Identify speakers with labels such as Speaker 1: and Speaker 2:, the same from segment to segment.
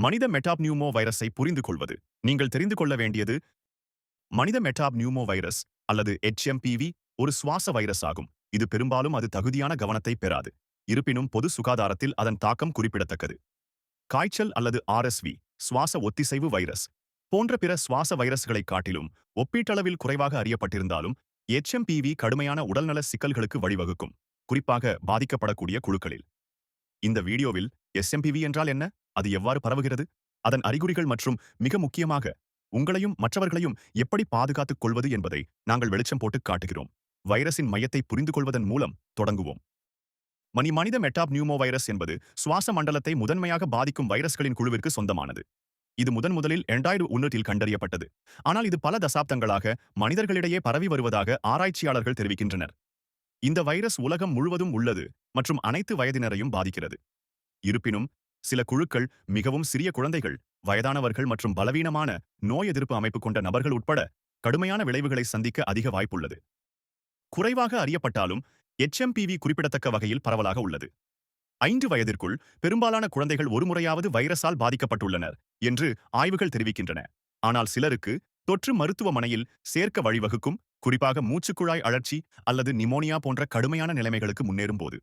Speaker 1: மனித மெட்டாப் நியூமோ வைரஸை புரிந்து கொள்வது நீங்கள் தெரிந்து கொள்ள வேண்டியது மனித மெட்டாப் நியூமோ வைரஸ் அல்லது HMPV ஒரு சுவாச வைரஸ் ஆகும். இது பெரும்பாலும் அது தகுதியான கவனத்தை பெறாது. இருப்பினும் பொது சுகாதாரத்தில் அதன் தாக்கம் குறிப்பிடத்தக்கது. காய்ச்சல் அல்லது ஆர்எஸ்வி சுவாச ஒத்திசைவு வைரஸ் போன்ற பிற சுவாச வைரஸ்களைக் காட்டிலும் ஒப்பீட்டளவில் குறைவாக அறியப்பட்டிருந்தாலும் எச்எம்பிவி கடுமையான உடல்நல சிக்கல்களுக்கு வழிவகுக்கும் குறிப்பாக பாதிக்கப்படக்கூடிய குழுக்களில். இந்த வீடியோவில் எஸ்எம்பிவி என்றால் என்ன? அது எவ்வாறு பரவுகிறது? அதன் அறிகுறிகள் மற்றும் மிக முக்கியமாக உங்களையும் மற்றவர்களையும் எப்படி பாதுகாத்துக் கொள்வது என்பதை நாங்கள் வெளிச்சம் போட்டு காட்டுகிறோம். வைரஸின் மையத்தை புரிந்து கொள்வதன் மூலம் தொடங்குவோம். மணி மனித மெட்டாப் நியூமோ வைரஸ் என்பது சுவாச மண்டலத்தை முதன்மையாக பாதிக்கும் வைரஸ்களின் குழுவிற்கு சொந்தமானது. இது முதன் முதலில் இரண்டாயிரம் ஒன்றில் கண்டறியப்பட்டது. ஆனால் இது பல தசாப்தங்களாக மனிதர்களிடையே பரவி வருவதாக ஆராய்ச்சியாளர்கள் தெரிவிக்கின்றனர். இந்த வைரஸ் உலகம் முழுவதும் உள்ளது மற்றும் அனைத்து வயதினரையும் பாதிக்கிறது. இருப்பினும் சில குழுக்கள் மிகவும் சிறிய குழந்தைகள் வயதானவர்கள் மற்றும் பலவீனமான நோய் எதிர்ப்பு அமைப்பு கொண்ட நபர்கள் உட்பட கடுமையான விளைவுகளை சந்திக்க அதிக வாய்ப்புள்ளது. குறைவாக அறியப்பட்டாலும் எச்எம்பிவி குறிப்பிடத்தக்க வகையில் பரவலாக உள்ளது. ஐந்து வயதிற்குள் பெரும்பாலான குழந்தைகள் ஒருமுறையாவது வைரஸால் பாதிக்கப்பட்டுள்ளனர் என்று ஆய்வுகள் தெரிவிக்கின்றன. ஆனால் சிலருக்கு தொற்று மருத்துவமனையில் சேர்க்க வழிவகுக்கும் குறிப்பாக மூச்சுக்குழாய் அழற்சி அல்லது நிமோனியா போன்ற கடுமையான நிலைமைகளுக்கு முன்னேறும்போது.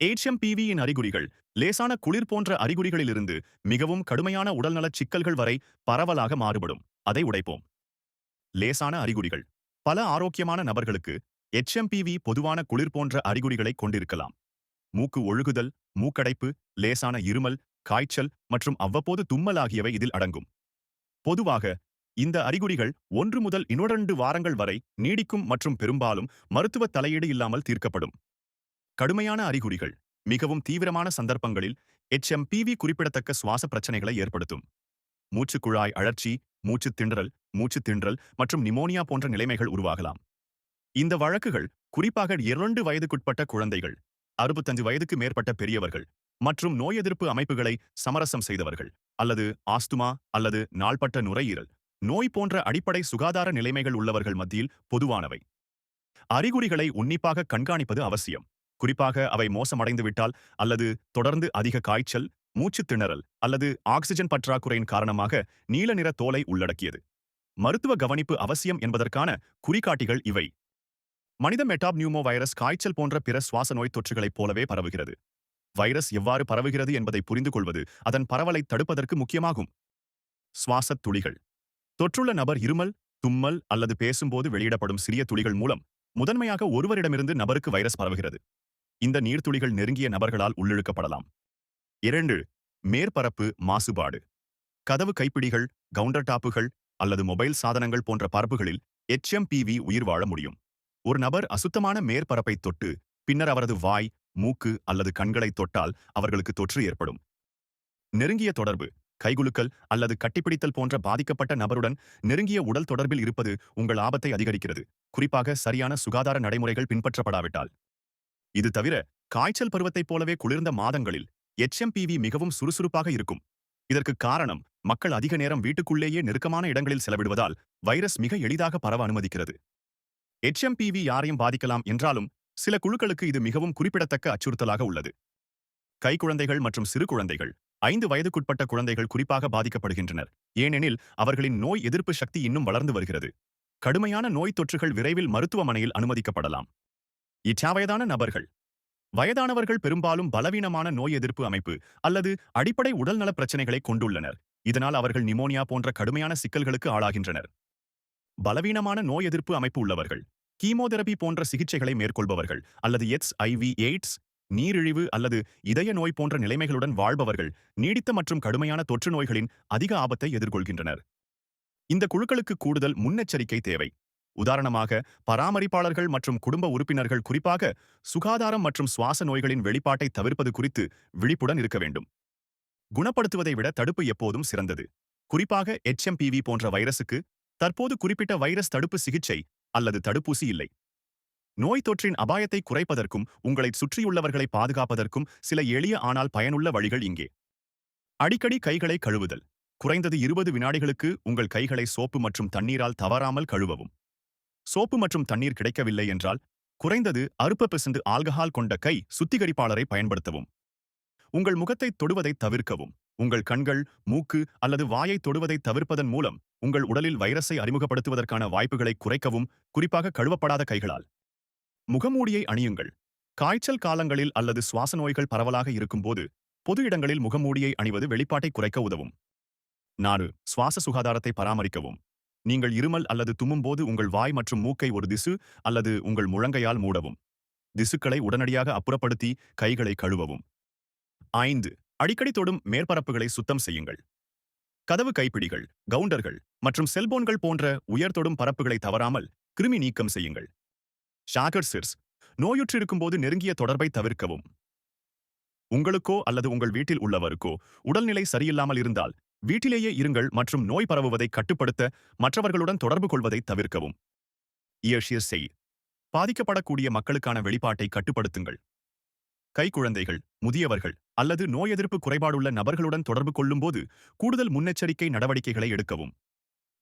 Speaker 1: போது HMPV-யின் அறிகுறிகள் லேசான குளிர் போன்ற அறிகுறிகளிலிருந்து மிகவும் கடுமையான உடல்நலச் சிக்கல்கள் வரை பரவலாக மாறுபடும். அதை உடைப்போம். லேசான அறிகுறிகள். பல ஆரோக்கியமான நபர்களுக்கு எச்எம்பிவி பொதுவான குளிர் போன்ற அறிகுறிகளை கொண்டிருக்கலாம். மூக்கு ஒழுகுதல் மூக்கடைப்பு லேசான இருமல் காய்ச்சல் மற்றும் அவ்வப்போது தும்மல் ஆகியவை இதில் அடங்கும். பொதுவாக இந்த அறிகுறிகள் ஒன்று முதல் இன்னொரண்டு வாரங்கள் வரை நீடிக்கும் மற்றும் பெரும்பாலும் மருத்துவ தலையீடு இல்லாமல் தீர்க்கப்படும். கடுமையான அறிகுறிகள் மிகவும் தீவிரமான சந்தர்ப்பங்களில் எச்எம்பிவி குறிப்பிடத்தக்க சுவாச பிரச்சனைகளை ஏற்படுத்தும். மூச்சுக்குழாய் அழற்சி மூச்சு திண்டல் மூச்சு திண்டல் மற்றும் நிமோனியா போன்ற நிலைமைகள் உருவாகலாம். இந்த வழக்குகள் குறிப்பாக இரண்டு வயதுக்குட்பட்ட குழந்தைகள் அறுபத்தஞ்சு வயதுக்கு மேற்பட்ட பெரியவர்கள் மற்றும் நோய் எதிர்ப்பு அமைப்புகளை சமரசம் செய்தவர்கள் அல்லது ஆஸ்துமா அல்லது நாள்பட்ட நுரையீரல் நோய் போன்ற அடிப்படை சுகாதார நிலைமைகள் உள்ளவர்கள் மத்தியில் பொதுவானவை. அறிகுறிகளை உன்னிப்பாக கண்காணிப்பது அவசியம். குறிப்பாக அவை மோசமடைந்துவிட்டால் அல்லது தொடர்ந்து அதிக காய்ச்சல் மூச்சுத் திணறல் அல்லது ஆக்சிஜன் பற்றாக்குறையின் காரணமாக நீல நிற தோலை உள்ளடக்கியது. மருத்துவ கவனிப்பு அவசியம் என்பதற்கான குறிகாட்டிகள் இவை. மனித மெட்டாப்னியூமோ வைரஸ் காய்ச்சல் போன்ற பிற சுவாச நோய் தொற்றுகளைப் போலவே பரவுகிறது. வைரஸ் எவ்வாறு பரவுகிறது என்பதை புரிந்து கொள்வது அதன் பரவலை தடுப்பதற்கு முக்கியமாகும். சுவாசத் துளிகள். தொற்றுள்ள நபர் இருமல் தும்மல் அல்லது பேசும்போது வெளியிடப்படும் சிறிய துளிகள் மூலம் முதன்மையாக ஒருவரிடமிருந்து நபருக்கு வைரஸ் பரவுகிறது. இந்த நீர்த்துளிகள் நெருங்கிய நபர்களால் உள்ளிழுக்கப்படலாம். இரண்டு மேற்பரப்பு மாசுபாடு. கதவு கைப்பிடிகள் கவுண்டர் டாப்புகள் அல்லது மொபைல் சாதனங்கள் போன்ற பரப்புகளில் எச்எம்பிவி உயிர் வாழ முடியும். ஒரு நபர் அசுத்தமான மேற்பரப்பை தொட்டு பின்னர் அவரது வாய் மூக்கு அல்லது கண்களை தொட்டால் அவர்களுக்கு தொற்று ஏற்படும். நெருங்கிய தொடர்பு கைகுலுக்கல் அல்லது கட்டிப்பிடித்தல் போன்ற பாதிக்கப்பட்ட நபருடன் நெருங்கிய உடல் தொடர்பில் இருப்பது உங்கள் ஆபத்தை அதிகரிக்கிறது. குறிப்பாக சரியான சுகாதார நடைமுறைகள் பின்பற்றப்படாவிட்டால். இது தவிர காய்ச்சல் பருவத்தைப் போலவே குளிர்ந்த மாதங்களில் எச்எம்பிவி மிகவும் சுறுசுறுப்பாக இருக்கும். இதற்கு காரணம் மக்கள் அதிக நேரம் வீட்டுக்குள்ளேயே நெருக்கமான இடங்களில் செலவிடுவதால் வைரஸ் மிக எளிதாக பரவ அனுமதிக்கிறது. எச்எம்பிவி யாரையும் பாதிக்கலாம் என்றாலும் சில குழுக்களுக்கு இது மிகவும் குறிப்பிடத்தக்க அச்சுறுத்தலாக உள்ளது. கைக்குழந்தைகள் மற்றும் சிறு குழந்தைகள் ஐந்து வயதுக்குட்பட்ட குழந்தைகள் குறிப்பாக பாதிக்கப்படுகின்றனர். ஏனெனில் அவர்களின் நோய் எதிர்ப்பு சக்தி இன்னும் வளர்ந்து வருகிறது. கடுமையான நோய் தொற்றுகள் விரைவில் மருத்துவமனையில் அனுமதிக்கப்படலாம். இச்சாவயதான நபர்கள். வயதானவர்கள் பெரும்பாலும் பலவீனமான நோய் எதிர்ப்பு அமைப்பு அல்லது அடிப்படை உடல்நல பிரச்சனைகளை கொண்டுள்ளனர். இதனால் அவர்கள் நிமோனியா போன்ற கடுமையான சிக்கல்களுக்கு ஆளாகின்றனர். பலவீனமான நோய் எதிர்ப்பு அமைப்பு உள்ளவர்கள் கீமோதெரபி போன்ற சிகிச்சைகளை மேற்கொள்பவர்கள் அல்லது எக்ஸ் ஐவி எய்ட்ஸ் நீரிழிவு அல்லது இதய நோய் போன்ற நிலைமைகளுடன் வாழ்பவர்கள் நீடித்த மற்றும் கடுமையான தொற்று நோய்களின் அதிக ஆபத்தை எதிர்கொள்கின்றனர். இந்த குழுக்களுக்கு கூடுதல் முன்னெச்சரிக்கை தேவை. உதாரணமாக பராமரிப்பாளர்கள் மற்றும் குடும்ப உறுப்பினர்கள் குறிப்பாக சுகாதாரம் மற்றும் சுவாச நோய்களின் வெளிப்பாட்டை தவிர்ப்பது குறித்து விழிப்புடன் இருக்க வேண்டும். குணப்படுத்துவதை விட தடுப்பு எப்போதும் சிறந்தது. குறிப்பாக எச்எம்பிவி போன்ற வைரசுக்கு தற்போது குறிப்பிட்ட வைரஸ் தடுப்பு சிகிச்சை அல்லது தடுப்பூசி இல்லை. நோய் தொற்றின் அபாயத்தை குறைப்பதற்கும் உங்களை சுற்றியுள்ளவர்களை பாதுகாப்பதற்கும் சில எளிய ஆனால் பயனுள்ள வழிகள் இங்கே. அடிக்கடி கைகளை கழுவுதல். குறைந்தது இருபது வினாடிகளுக்கு உங்கள் கைகளை சோப்பு மற்றும் தண்ணீரால் தவறாமல் கழுவவும். சோப்பு மற்றும் தண்ணீர் கிடைக்கவில்லை என்றால் குறைந்தது அறுப்ப பிசைந்து ஆல்கஹால் கொண்ட கை சுத்திகரிப்பாளரை பயன்படுத்தவும். உங்கள் முகத்தை தொடுவதை தவிர்க்கவும். உங்கள் கண்கள் மூக்கு அல்லது வாயை தொடுவதை தவிர்ப்பதன் மூலம் உங்கள் உடலில் வைரஸை அறிமுகப்படுத்துவதற்கான வாய்ப்புகளை குறைக்கவும் குறிப்பாக கழுவப்படாத கைகளால். முகமூடியை அணியுங்கள். காய்ச்சல் காலங்களில் அல்லது சுவாச நோய்கள் பரவலாக இருக்கும்போது பொது இடங்களில் முகமூடியை அணிவது வெளிப்பாட்டை குறைக்க உதவும். நாலு சுவாச சுகாதாரத்தை பராமரிக்கவும். நீங்கள் இருமல் அல்லது தும்மும்போது உங்கள் வாய் மற்றும் மூக்கை ஒரு திசு அல்லது உங்கள் முழங்கையால் மூடவும். திசுக்களை உடனடியாக அப்புறப்படுத்தி கைகளை கழுவவும். ஐந்து அடிக்கடி தொடும் மேற்பரப்புகளை சுத்தம் செய்யுங்கள். கதவு கைப்பிடிகள் கவுண்டர்கள் மற்றும் செல்போன்கள் போன்ற உயர் தொடும் பரப்புகளை தவறாமல் கிருமி நீக்கம் செய்யுங்கள். ஷாகர் சிர்ஸ் நோயுற்றிருக்கும்போது நெருங்கிய தொடர்பை தவிர்க்கவும். உங்களுக்கோ அல்லது உங்கள் வீட்டில் உள்ளவருக்கோ உடல்நிலை சரியில்லாமல் இருந்தால் வீட்டிலேயே இருங்கள் மற்றும் நோய் பரவுவதை கட்டுப்படுத்த மற்றவர்களுடன் தொடர்பு கொள்வதை தவிர்க்கவும். இயர்ஷியர் செய். பாதிக்கப்படக்கூடிய மக்களுக்கான வெளிப்பாட்டை கட்டுப்படுத்துங்கள். கைக்குழந்தைகள் முதியவர்கள் அல்லது நோய் எதிர்ப்பு குறைபாடுள்ள நபர்களுடன் தொடர்பு கொள்ளும்போது கூடுதல் முன்னெச்சரிக்கை நடவடிக்கைகளை எடுக்கவும்.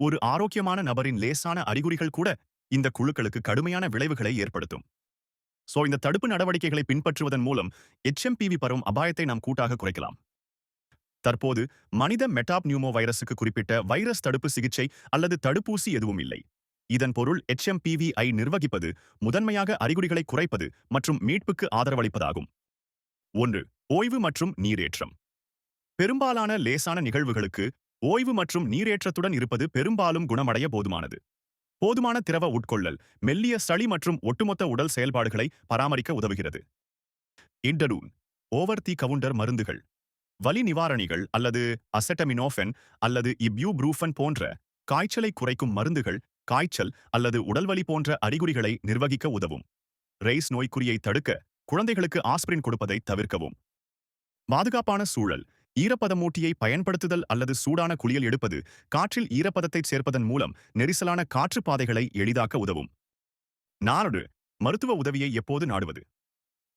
Speaker 1: ஒரு ஆரோக்கியமான நபரின் லேசான அறிகுறிகள் கூட இந்த குழுக்களுக்கு கடுமையான விளைவுகளை ஏற்படுத்தும். சோ இந்த தடுப்பு நடவடிக்கைகளை பின்பற்றுவதன் மூலம் எச்எம்பிவி பரவும் அபாயத்தை நாம் கூட்டாக குறைக்கலாம். தற்போது மனித மெட்டாப் நியூமோ வைரஸுக்கு குறிப்பிட்ட வைரஸ் தடுப்பு சிகிச்சை அல்லது தடுப்பூசி எதுவும் இல்லை. இதன் பொருள் எச்எம்பிவிஐ நிர்வகிப்பது முதன்மையாக அறிகுறிகளை குறைப்பது மற்றும் மீட்புக்கு ஆதரவளிப்பதாகும். ஒன்று ஓய்வு மற்றும் நீரேற்றம். பெரும்பாலான லேசான நிகழ்வுகளுக்கு ஓய்வு மற்றும் நீரேற்றத்துடன் இருப்பது பெரும்பாலும் குணமடைய போதுமானது. போதுமான திரவ உட்கொள்ளல் மெல்லிய சளி மற்றும் ஒட்டுமொத்த உடல் செயல்பாடுகளை பராமரிக்க உதவுகிறது. இன்டரூன் ஓவர் தி கவுண்டர் மருந்துகள். வலி நிவாரணிகள் அல்லது அசெட்டமினோஃபென் அல்லது இப்யூப்ரூஃபன் போன்ற காய்ச்சலை குறைக்கும் மருந்துகள் காய்ச்சல் அல்லது உடல்வலி போன்ற அறிகுறிகளை நிர்வகிக்க உதவும். ரெய்ஸ் நோய்க்குறியை தடுக்க குழந்தைகளுக்கு ஆஸ்பிரின் கொடுப்பதை தவிர்க்கவும். பாதுகாப்பான சூழல். ஈரப்பதமூட்டியை பயன்படுத்துதல் அல்லது சூடான குளியல் எடுப்பது காற்றில் ஈரப்பதத்தைச் சேர்ப்பதன் மூலம் நெரிசலான காற்றுப் பாதைகளை எளிதாக்க உதவும். நாடு மருத்துவ உதவியை எப்போது நாடுவது?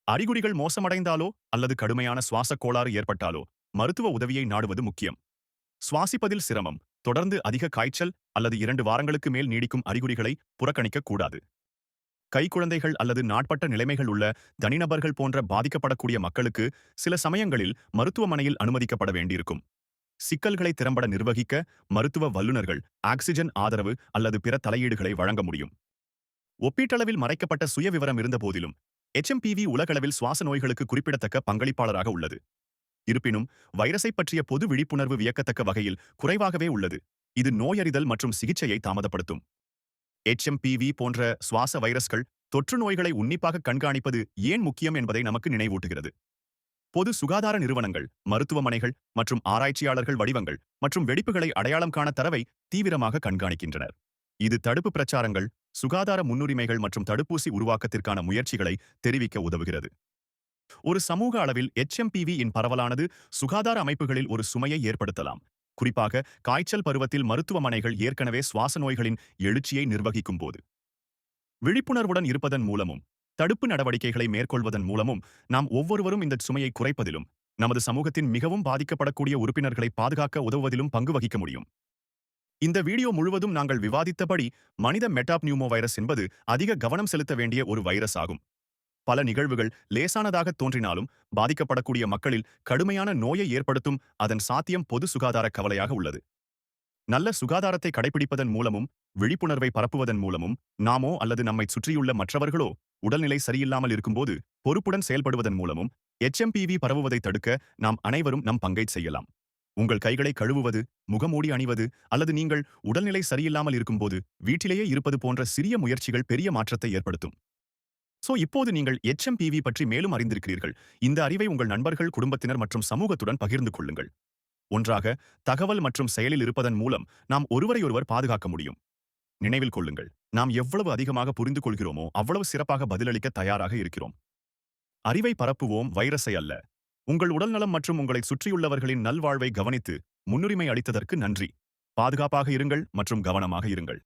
Speaker 1: அறிகுறிகள் மோசமடைந்தாலோ அல்லது கடுமையான சுவாசக் கோளாறு ஏற்பட்டாலோ? மருத்துவ உதவியை நாடுவது முக்கியம். சுவாசிப்பதில் சிரமம் தொடர்ந்து அதிக காய்ச்சல் அல்லது இரண்டு வாரங்களுக்கு மேல் நீடிக்கும் அறிகுறிகளை புறக்கணிக்கக் கூடாது. கைக்குழந்தைகள் அல்லது நாட்பட்ட நிலைமைகள் உள்ள தனிநபர்கள் போன்ற பாதிக்கப்படக்கூடிய மக்களுக்கு சில சமயங்களில் மருத்துவமனையில் அனுமதிக்கப்பட வேண்டியிருக்கும். சிக்கல்களை திறம்பட நிர்வகிக்க மருத்துவ வல்லுநர்கள் ஆக்சிஜன் ஆதரவு அல்லது பிற தலையீடுகளை வழங்க முடியும். ஒப்பீட்டளவில் மறைக்கப்பட்ட சுயவிவரம் இருந்தபோதிலும் எச்எம்பிவி உலகளவில் சுவாச நோய்களுக்கு குறிப்பிடத்தக்க பங்களிப்பாளராக உள்ளது. இருப்பினும் வைரஸை பற்றிய பொது விழிப்புணர்வு வியக்கத்தக்க வகையில் குறைவாகவே உள்ளது. இது நோயறிதல் மற்றும் சிகிச்சையை தாமதப்படுத்தும். எச்எம்பிவி போன்ற சுவாச வைரஸ்கள் தொற்று நோய்களை உன்னிப்பாக கண்காணிப்பது ஏன் முக்கியம் என்பதை நமக்கு நினைவூட்டுகிறது. பொது சுகாதார நிறுவனங்கள் மருத்துவமனைகள் மற்றும் ஆராய்ச்சியாளர்கள் வடிவங்கள் மற்றும் வெடிப்புகளை அடையாளம் காண தரவை தீவிரமாக கண்காணிக்கின்றனர். இது தடுப்பு பிரச்சாரங்கள் சுகாதார முன்னுரிமைகள் மற்றும் தடுப்பூசி உருவாக்கத்திற்கான முயற்சிகளை தெரிவிக்க உதவுகிறது. ஒரு சமூக அளவில் எச்எம்பிவி இன் பரவலானது சுகாதார அமைப்புகளில் ஒரு சுமையை ஏற்படுத்தலாம். குறிப்பாக காய்ச்சல் பருவத்தில் மருத்துவமனைகள் ஏற்கனவே சுவாச நோய்களின் எழுச்சியை நிர்வகிக்கும் போது விழிப்புணர்வுடன் இருப்பதன் மூலமும் தடுப்பு நடவடிக்கைகளை மேற்கொள்வதன் மூலமும் நாம் ஒவ்வொருவரும் இந்த சுமையை குறைப்பதிலும் நமது சமூகத்தின் மிகவும் பாதிக்கப்படக்கூடிய உறுப்பினர்களை பாதுகாக்க உதவுவதிலும் பங்கு வகிக்க முடியும். இந்த வீடியோ முழுவதும் நாங்கள் விவாதித்தபடி மனித மெட்டாப் நியூமோ வைரஸ் என்பது அதிக கவனம் செலுத்த வேண்டிய ஒரு வைரஸ் ஆகும். பல நிகழ்வுகள் லேசானதாக தோன்றினாலும் பாதிக்கப்படக்கூடிய மக்களில் கடுமையான நோயை ஏற்படுத்தும் அதன் சாத்தியம் பொது சுகாதார கவலையாக உள்ளது. நல்ல சுகாதாரத்தை கடைபிடிப்பதன் மூலமும் விழிப்புணர்வை பரப்புவதன் மூலமும் நாமோ அல்லது நம்மை சுற்றியுள்ள மற்றவர்களோ உடல்நிலை சரியில்லாமல் இருக்கும்போது பொறுப்புடன் செயல்படுவதன் மூலமும் எச்எம்பிவி பரவுவதை தடுக்க நாம் அனைவரும் நம் பங்கை செய்யலாம். உங்கள் கைகளை கழுவுவது முகமூடி அணிவது அல்லது நீங்கள் உடல்நிலை சரியில்லாமல் இருக்கும்போது வீட்டிலேயே இருப்பது போன்ற சிறிய முயற்சிகள் பெரிய மாற்றத்தை ஏற்படுத்தும். சோ இப்போது நீங்கள் எச்எம்பிவி பற்றி மேலும் அறிந்திருக்கிறீர்கள். இந்த அறிவை உங்கள் நண்பர்கள் குடும்பத்தினர் மற்றும் சமூகத்துடன் பகிர்ந்து கொள்ளுங்கள். ஒன்றாக தகவல் மற்றும் செயலில் இருப்பதன் மூலம் நாம் ஒருவரையொருவர் பாதுகாக்க முடியும். நினைவில் கொள்ளுங்கள். நாம் எவ்வளவு அதிகமாக புரிந்து கொள்கிறோமோ அவ்வளவு சிறப்பாக பதிலளிக்க தயாராக இருக்கிறோம். அறிவை பரப்புவோம் வைரஸை அல்ல. உங்கள் உடல்நலம் மற்றும் உங்களை சுற்றியுள்ளவர்களின் நல்வாழ்வை கவனித்து முன்னுரிமை அளித்ததற்கு நன்றி. பாதுகாப்பாக இருங்கள் மற்றும் கவனமாக இருங்கள்.